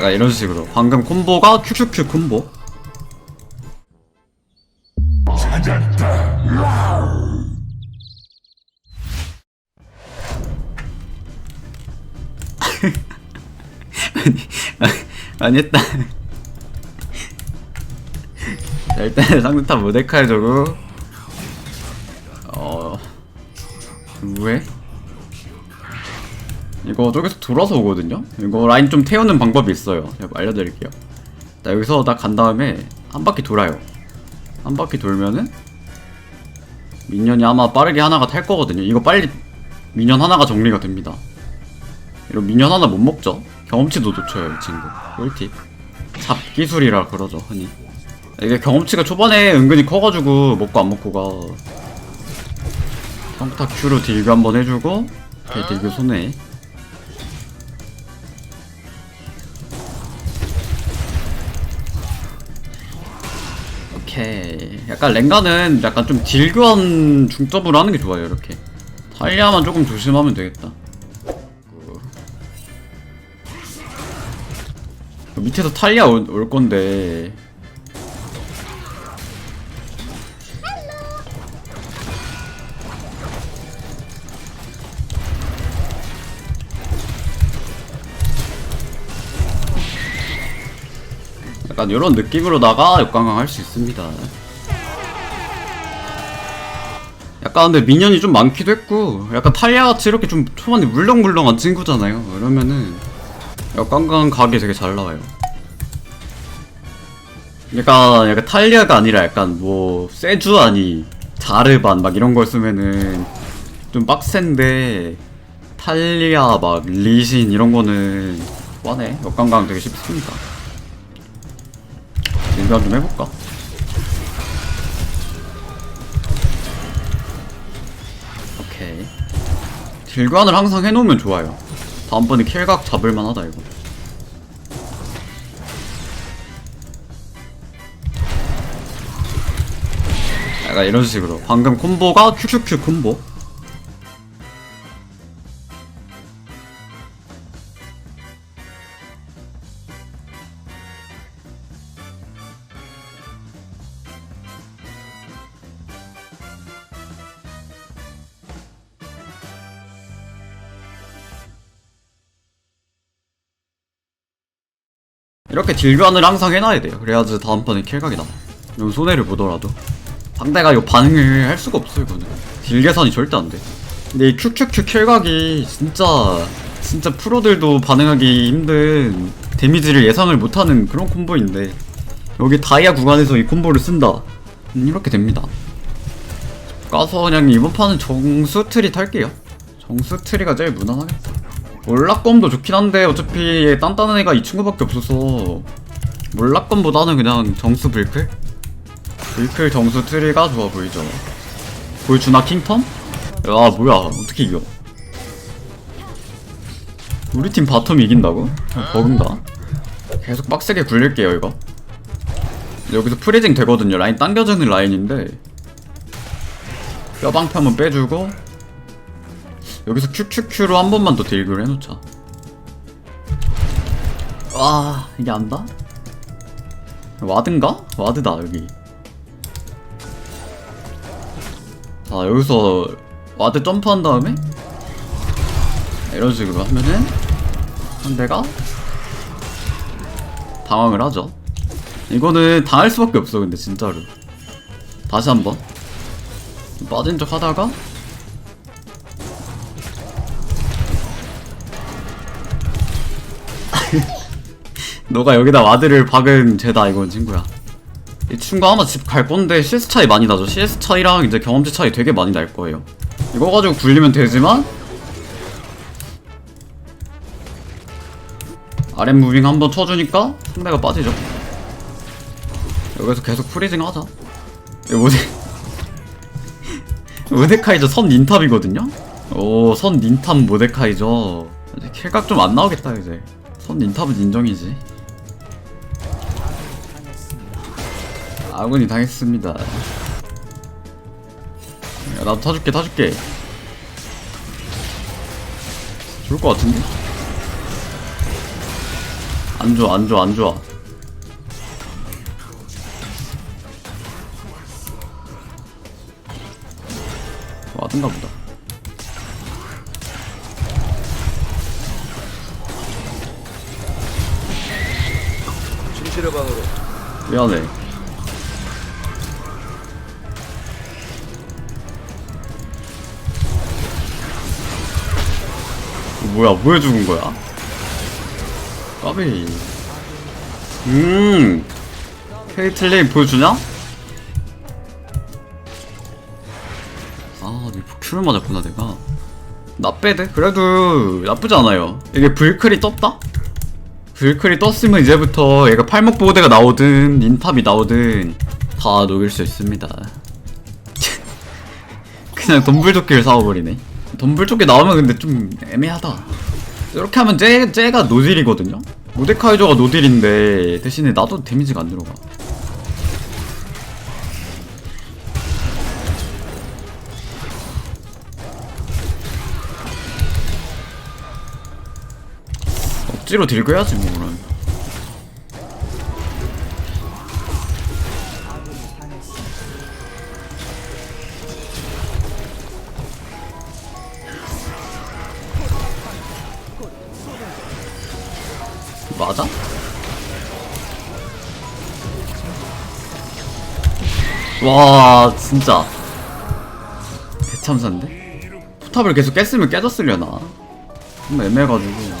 약간 이런 식으로. 방금 콤보가 큐큐큐 콤보. 아니, 아니 했다 자, 일단 상대탑 모데카이 저고. 어 뭐해? 이거 저기서 돌아서 오거든요? 이거 라인 좀 태우는 방법이 있어요. 제가 알려드릴게요. 자 여기서 딱간 다음에 한 바퀴 돌아요. 한 바퀴 돌면은 미니언이 아마 빠르게 하나가 탈 거거든요. 이거 빨리 미니언 하나가 정리가 됩니다. 이런 미니언 하나 못 먹죠? 경험치도 놓쳐요 이 친구. 꿀팁. 잡기술이라 그러죠 흔히. 이게 경험치가 초반에 은근히 커가지고 먹고 안 먹고가 평타 큐로 딜교 한번 해주고 오케이 딜교 손해 오케이 약간 랭가는 약간 좀 딜교한 중점으로 하는 게 좋아요 이렇게. 탈리아만 조금 조심하면 되겠다. 그 밑에서 탈리아 올, 올 건데 약간 이런 느낌으로다가 역관광 할수 있습니다. 약간 근데 미니언이 좀 많기도 했고 약간 탈리아같이 이렇게 좀 초반에 물렁물렁한 친구잖아요. 그러면은 역관광 각이 되게 잘 나와요. 약간 약간 탈리아가 아니라 약간 뭐 세주아니 자르반 막 이런 걸 쓰면은 좀 빡센데 탈리아 막 리신 이런 거는 뻔해 역관광 되게 쉽습니다. 인간 좀 해볼까? 오케이. 딜관을 항상 해놓으면 좋아요. 다음번에 킬각 잡을만 하다 이거. 약간 이런 식으로. 방금 콤보가 큐큐큐 콤보 이렇게 딜교환을 항상 해놔야 돼요. 그래야지 다음번에 킬각이 나와. 이거 손해를 보더라도. 상대가 이거 반응을 할 수가 없어, 이거는. 딜 계산이 절대 안 돼. 근데 이 QQQ 킬각이 진짜, 진짜 프로들도 반응하기 힘든 데미지를 예상을 못하는 그런 콤보인데, 여기 다이아 구간에서 이 콤보를 쓴다. 음, 이렇게 됩니다. 가서 그냥 이번 판은 정수 트리 탈게요. 정수 트리가 제일 무난하겠다. 몰락검도 좋긴 한데 어차피 단단한 애가 이 친구밖에 없어서 몰락검보다는 그냥 정수 불클? 불클 정수 트리가 좋아 보이죠 보여주나 킹텀? 야 뭐야 어떻게 이겨 우리 팀 바텀 이긴다고? 어, 버그인가? 계속 빡세게 굴릴게요 이거 여기서 프리징 되거든요 라인 당겨지는 라인인데 뼈방패 한번 빼주고 여기서 큐큐큐로 한 번만 더 딜교를 해놓자. 와 이게 안다? 와드인가? 와드다 여기. 자 여기서 와드 점프한 다음에? 이런 식으로 하면은 상대가 당황을 하죠. 이거는 당할 수밖에 없어 근데 진짜로. 다시 한번. 빠진 척 하다가 너가 여기다 와드를 박은 죄다 이건 친구야 이 친구 아마 집 갈 건데 CS 차이 많이 나죠 CS 차이랑 이제 경험치 차이 되게 많이 날 거예요 이거 가지고 굴리면 되지만 아랫 무빙 한번 쳐주니까 상대가 빠지죠 여기서 계속 프리징 하자 이거 뭐지 모데카이저 선 닌탑이거든요? 오, 선 닌탑 모데카이저. 킬각 좀 안 나오겠다, 이제. 선 닌탑은 인정이지. 아군이 당했습니다. 야, 나도 타줄게, 타줄게. 좋을 것 같은데? 안 좋아 안 좋아 안 좋아 와든가 보다 진실의 방으로 미안해 뭐야 뭐해 죽은 거야? 까비 음 케이틀린 보여주냐? 아, 내 큐를 맞았구나 내가 나 빼드? 그래도 나쁘지 않아요 이게 불클이 떴다? 불클이 떴으면 이제부터 얘가 팔목 보호대가 나오든 인탑이 나오든 다 녹일 수 있습니다 그냥 덤불조끼를 사와버리네 덤불조끼 나오면 근데 좀 애매하다. 이렇게 하면 쟤, 쟤가 노딜이거든요? 모데카이저가 노딜인데 대신에 나도 데미지가 안 들어가. 억지로 딜거야지 뭐 맞아? 와 진짜 대참사인데? 포탑을 계속 깼으면 깨졌으려나 좀 애매해가지고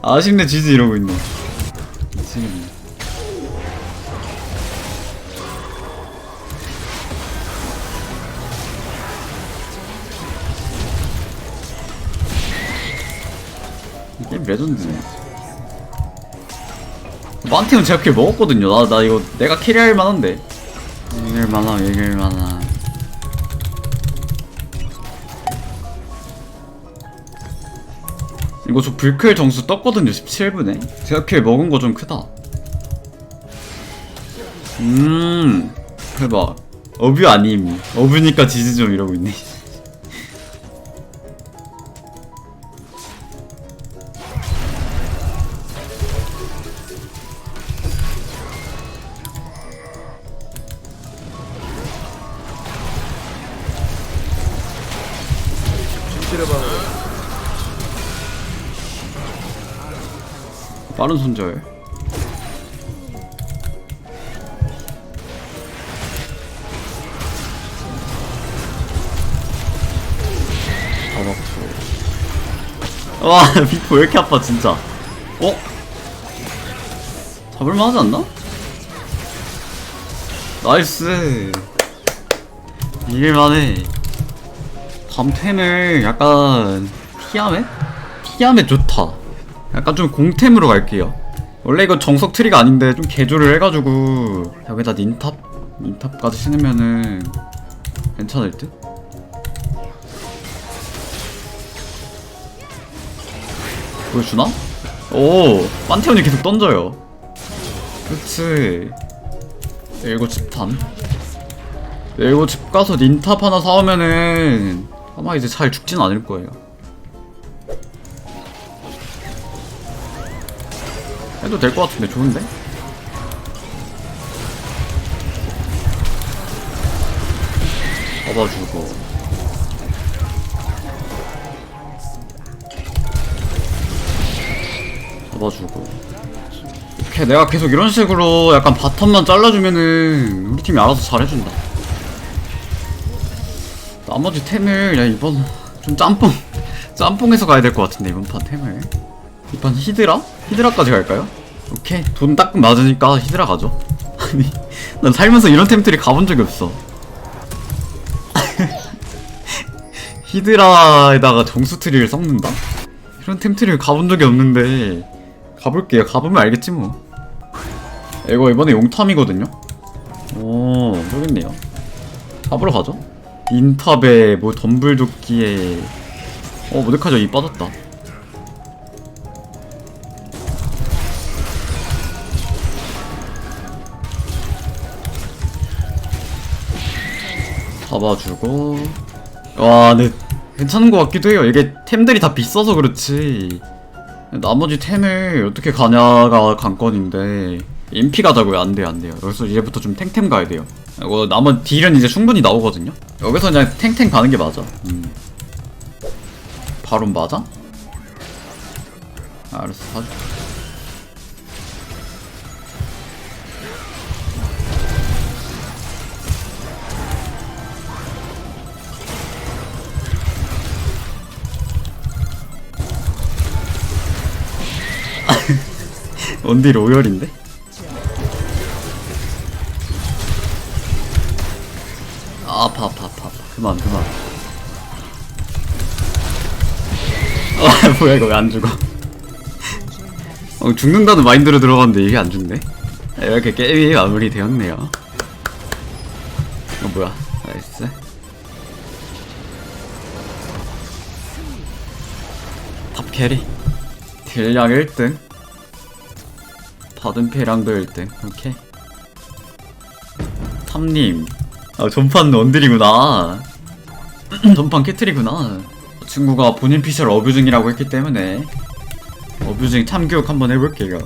아쉽네 지지 이러고 있네 레전드네 만팅은 제가 킬 먹었거든요. 나, 나 이거 내가 캐리할 만한데. 이길 만함 이길 만함 이거 저 불클 정수 떴거든요 17분에. 제가 킬 먹은 거 좀 크다. 음 대박. 어뷰 아님. 어뷰니까 지지 좀 이러고 있네 진실의 방으로 빠른 손절. 잡았고 와 비포 왜 이렇게 아파 진짜. 어? 잡을만 하지 않나? 나이스. 이길만해 밤템을 약간 피하면? 피하면 좋다 약간 좀 공템으로 갈게요 원래 이거 정석 트리가 아닌데 좀 개조를 해가지고 여기다 닌탑? 닌탑까지 신으면은 괜찮을 듯? 보여주나? 오! 판테온이 계속 던져요 그치 이거 집탐 이거 집 가서 닌탑 하나 사오면은 아마 이제 잘 죽진 않을 거예요. 해도 될 것 같은데 좋은데? 잡아주고. 잡아주고. 이렇게 내가 계속 이런 식으로 약간 바텀만 잘라주면은 우리 팀이 알아서 잘해준다 나머지 템을 야 이번 좀 짬뽕 짬뽕해서 가야 될 것 같은데 이번 판 템을. 이판 히드라? 히드라까지 갈까요? 오케이. 돈 따끔 맞으니까 히드라 가죠. 아니 난 살면서 이런 템들이 가본 적이 없어. 히드라에다가 정수 트리를 섞는다? 이런 템트리를 가본 적이 없는데 가볼게요. 가보면 알겠지 뭐. 이거 이번에 용탐이거든요? 오 있네요. 잡으러 가죠 인탑에 뭐 덤불도끼에. 어 모데카저 이 빠졌다. 잡아주고. 와 근데 괜찮은 것 같기도 해요. 이게 템들이 다 비싸서 그렇지. 나머지 템을 어떻게 가냐가 관건인데 인피 가자고요 안 돼요 안 돼요 여기서 이제부터 좀 탱템 가야 돼요 이거 나머지 딜은 이제 충분히 나오거든요 여기서 그냥 탱탱 가는 게 맞아 음. 바로 맞아? 알았어 사줘 원딜 오열인데? 아 뭐야 이거 왜 안 죽어? 어, 죽는다는 마인드로 들어갔는데 이게 안 죽네? 아, 이렇게 게임이 마무리되었네요. 어 뭐야? 나이스. 탑 캐리. 딜량 1등. 받은 패량도 1등. 오케이. 탐님. 아 전판 원딜이구나. 전판 캐틀이구나 친구가 본인 피셜 어뷰 중이라고 했기 때문에 어뷰 중 참교육 한번 해볼게요